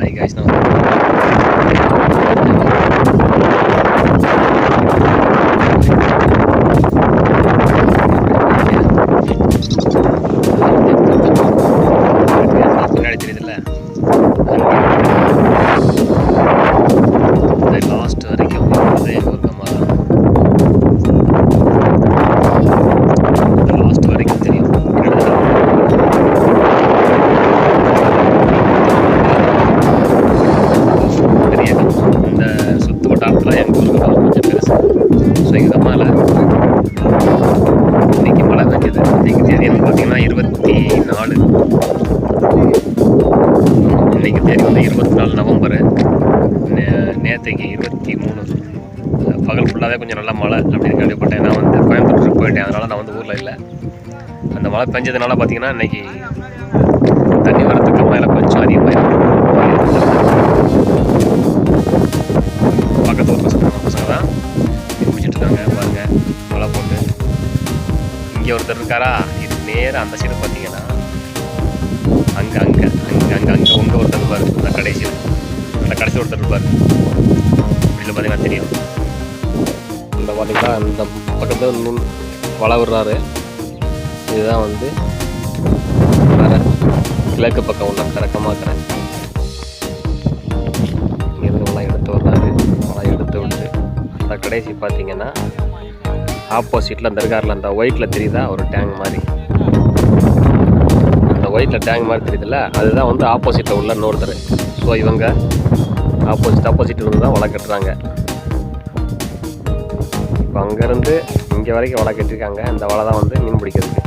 Ay guys, no. இன்னைக்கு தேதி வந்து இருபத்தி நாலு நவம்பர் நேற்றுக்கு இருபத்தி மூணு பகல் ஃபுல்லாகவே கொஞ்சம் நல்லா மழை அப்படின்னு கேள்விப்பட்டேன் நான் வந்து கோயம்புத்தூர் போயிட்டேன் அதனால் நான் வந்து ஊரில் இல்லை அந்த மழை பெஞ்சதுனால பார்த்தீங்கன்னா இன்னைக்கு தண்ணி வரத்துக்கு மேலே கொஞ்சம் அதிகமாக பக்கத்து ஊர் பசங்க பசங்க தான் குடிச்சிட்டு மழை போட்டு இங்கே ஒருத்தர் இருக்காரா இது நேராக அந்த சைடு பார்த்தீங்கன்னா அங்கே அங்கே அங்கே அங்கே அங்கே உங்கள் இருப்பார் அந்த கடைசியில் அந்த கடைசி ஒருத்தர் இருப்பார் இப்படியில் பார்த்தீங்கன்னா தெரியும். இந்த பார்த்தீங்கன்னா இந்த பக்கத்தில் நுண் வள விடுறாரு இதுதான் வந்து கிழக்கு பக்கம் உள்ள கரக்கமாக்குறேன். இங்கிருந்து வளம் எடுத்து வர்றாரு. வளம் எடுத்து விட்டு அந்த கடைசி பார்த்தீங்கன்னா ஆப்போசிட்டில் அந்த இருக்காரில் அந்த ஒயிட்டில் தெரியுதா? ஒரு டேங்க் மாதிரி. ஒயிட்டில் டேங்க் மாதிரி தெரியுதுல்ல அதுதான் வந்து ஆப்போசிட்டில் உள்ள இன்னொருத்தர். ஸோ இவங்க ஆப்போசிட் ஆப்போசிட் இருந்து தான் வலை கட்டுறாங்க. இப்போ அங்கேருந்து இங்கே வரைக்கும் வலை கட்டியிருக்காங்க இந்த வலை தான் வந்து மீன் பிடிக்கிறதுக்கு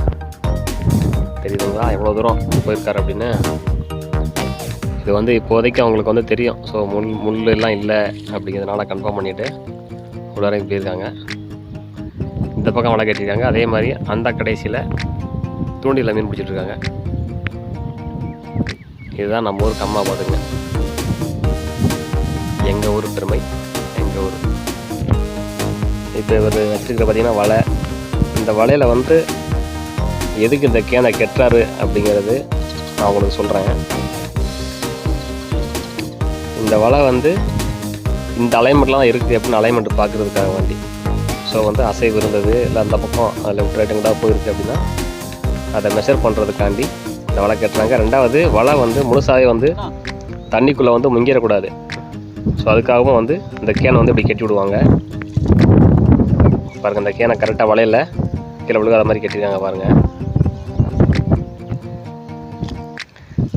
தெரியுதுங்களா? எவ்வளோ தூரம் போயிருக்காரு அப்படின்னு. இது வந்து இப்போதைக்கு அவங்களுக்கு வந்து தெரியும். ஸோ முள் முள் எல்லாம் இல்லை அப்படிங்கிறதுனால கன்ஃபார்ம் பண்ணிவிட்டு உள்ளாரையும் போயிருக்காங்க. இந்த பக்கம் வலை கட்டியிருக்காங்க அதே மாதிரி அந்த கடைசியில் தூண்டியில் மீன் பிடிச்சிட்ருக்காங்க இதுதான் நம்ம ஊருக்கு அம்மா பார்த்துங்க எங்கள் ஊர் பெருமை எங்கள் ஊர். இப்போ இவர் வச்சுருக்க பார்த்தீங்கன்னா வலை. இந்த வலையில் வந்து எதுக்கு இந்த கேனை கெட்டாரு அப்படிங்கிறது நான் உங்களுக்கு சொல்கிறேன் இந்த வலை வந்து இந்த அலைன்மெண்ட்லாம் இருக்குது அப்படின்னு அலைன்மெண்ட் பார்க்குறதுக்காக வேண்டி. ஸோ வந்து அசைவு இருந்தது இல்லை அந்த பக்கம் லெஃப்ட் ரைட்டுங்கடா போயிருக்கு அப்படின்னா அதை மெஷர் பண்ணுறதுக்காண்டி இந்த வலை கட்டுறாங்க ரெண்டாவது வலை வந்து முழுசாகவே வந்து தண்ணிக்குள்ளே வந்து முங்கிடக்கூடாது. ஸோ அதுக்காகவும் வந்து இந்த கேனை வந்து இப்படி கட்டி விடுவாங்க. பாருங்கள் இந்த கேனை கரெக்டாக வலையில் கீழே விழுகாத மாதிரி கட்டியிருக்காங்க பாருங்கள்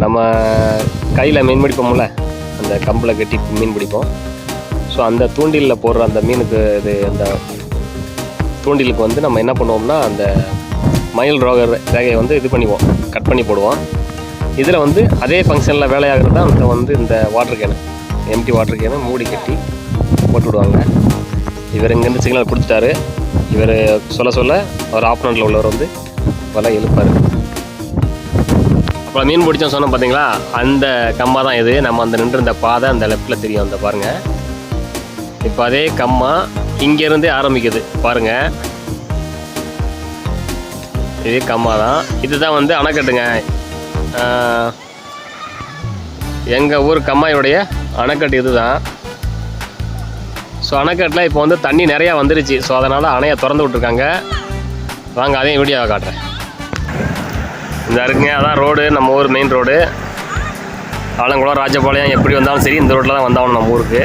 நம்ம கையில் மீன் பிடிப்போம்ல? அந்த கம்பில் கட்டி மீன் பிடிப்போம். ஸோ அந்த தூண்டிலில் போடுற அந்த மீனுக்கு இது அந்த தூண்டிலுக்கு வந்து நம்ம என்ன பண்ணுவோம்னா அந்த மயில் ரோகர் ரேகையை வந்து இது பண்ணிடுவோம் கட் பண்ணி போடுவோம். இதில் வந்து அதே ஃபங்க்ஷனில் வேலையாகிறது தான் இந்த வந்து இந்த water can empty water can மூடி கட்டி போட்டு விடுவாங்க. இவர் இங்கேருந்து சிக்னல் கொடுத்துட்டாரு. இவர் சொல்ல சொல்ல அவர் ஆப்னண்டில் உள்ளவர் வந்து வலை இழுப்பார். அப்புறம் மீன் பிடிச்சோம் சொன்னோம் பார்த்தீங்களா? அந்த கம்மா தான் இது. நம்ம அந்த நின்று இந்த பாதை அந்த லெஃப்ட்டில் தெரியும் அந்த பாருங்கள் இப்போ அதே கம்மா இங்கேருந்தே ஆரம்பிக்குது. பாருங்கள் இதே கம்மா தான். இதுதான் வந்து அணைக்கட்டுங்க. எங்கள் ஊர் கம்மாயுடைய அணைக்கட்டு இதுதான். ஸோ அணைக்கட்டில் இப்போ வந்து தண்ணி நிறையா வந்துருச்சு. ஸோ அதனால் அணையை திறந்து விட்ருக்காங்க வாங்க அதையும் வீடியோவை காட்டுறேன். இந்த இருக்குங்க அதான் ரோடு நம்ம ஊர் மெயின் ரோடு ஆலங்குளம் ராஜபாளையம் எப்படி வந்தாலும் சரி இந்த ரோட்டில் தான் வந்தாலும் நம்ம ஊருக்கு.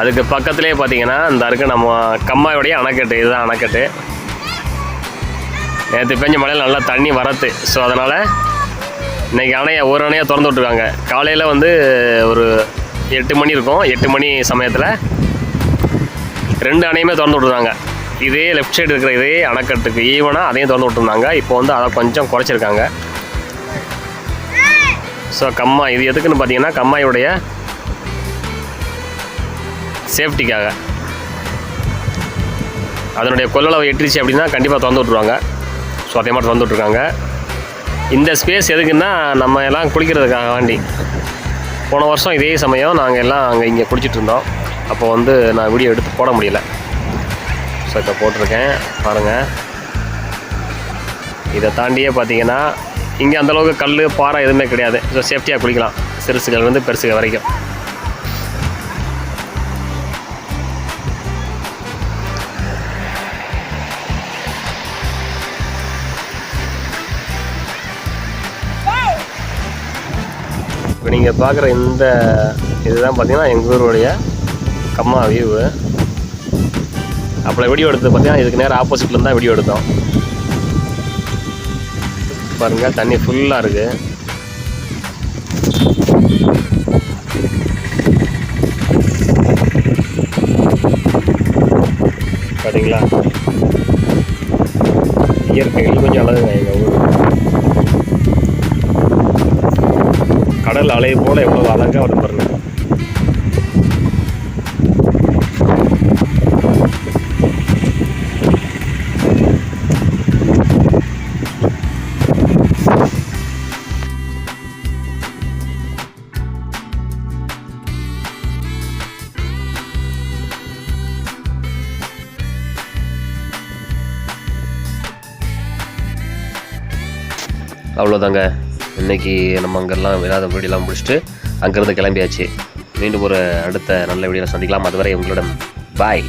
அதுக்கு பக்கத்துலேயே பார்த்தீங்கன்னா இந்த இருக்கு நம்ம கம்மாயோடைய அணைக்கட்டு. இதுதான் அணைக்கட்டு. நேற்று பெஞ்ச மழையில் நல்லா தண்ணி வரத்து. ஸோ அதனால் இன்றைக்கி அணையை ஒரு அணையை திறந்து விட்ருக்காங்க காலையில் வந்து ஒரு எட்டு மணி இருக்கும். எட்டு மணி சமயத்தில் ரெண்டு அணையுமே திறந்து விட்ருந்தாங்க இதே லெஃப்ட் சைடு இருக்கிற இதே அணைக்கட்டுக்கு ஈவனாக அதையும் திறந்து விட்ருந்தாங்க இப்போ வந்து அதை கொஞ்சம் குறைச்சிருக்காங்க. ஸோ கம்மா இது எதுக்குன்னு பார்த்தீங்கன்னா கம்மாயுடைய சேஃப்டிக்காக அதனுடைய கொள்ளளவு எட்டுருச்சு அப்படின்னா கண்டிப்பாக திறந்து விட்ருவாங்க ஸோ அதே மாதிரி வந்துட்ருக்காங்க இந்த ஸ்பேஸ் எதுக்குன்னா நம்ம எல்லாம் குளிக்கிறதுக்காக வேண்டி. போன வருஷம் இதே சமயம் நாங்கள் எல்லாம் அங்கே இங்கே குளிச்சுட்டு இருந்தோம். அப்போ வந்து நான் வீடியோ எடுத்து போட முடியல. ஸோ இப்போ போட்டிருக்கேன். பாருங்கள் இதை தாண்டியே பார்த்தீங்கன்னா இங்கே அந்தளவுக்கு கல் பாறை எதுவுமே கிடையாது. ஸோ சேஃப்டியாக குளிக்கலாம். சிறுசுகள் வந்து பெருசுகள் வரைக்கும். இப்போ நீங்கள் பார்க்குற இந்த இதுதான் பார்த்தீங்கன்னா எங்கள் ஊருடைய கம்மா வியூவு அப்போ வீடியோ எடுத்தது பார்த்தீங்கன்னா இதுக்கு நேரம் ஆப்போசிட்டில் தான் வீடியோ எடுத்தோம். பாருங்கள் தண்ணி ஃபுல்லாக இருக்குது பார்த்தீங்களா இயற்கைகள் கொஞ்சம் அழகுங்க எங்கள் ஊர். கடல் அலை போல எவ்வளோ அழகாக வருது பாருங்க. அவ்வளோதாங்க இன்னைக்கு நம்ம அங்கெல்லாம் விழாத வீடியோலாம் முடிச்சுட்டு அங்கேருந்து கிளம்பியாச்சு. மீண்டும் ஒரு அடுத்த நல்ல வீடியோவில் சந்திக்கலாம். அதுவரை உங்களிடம் பாய்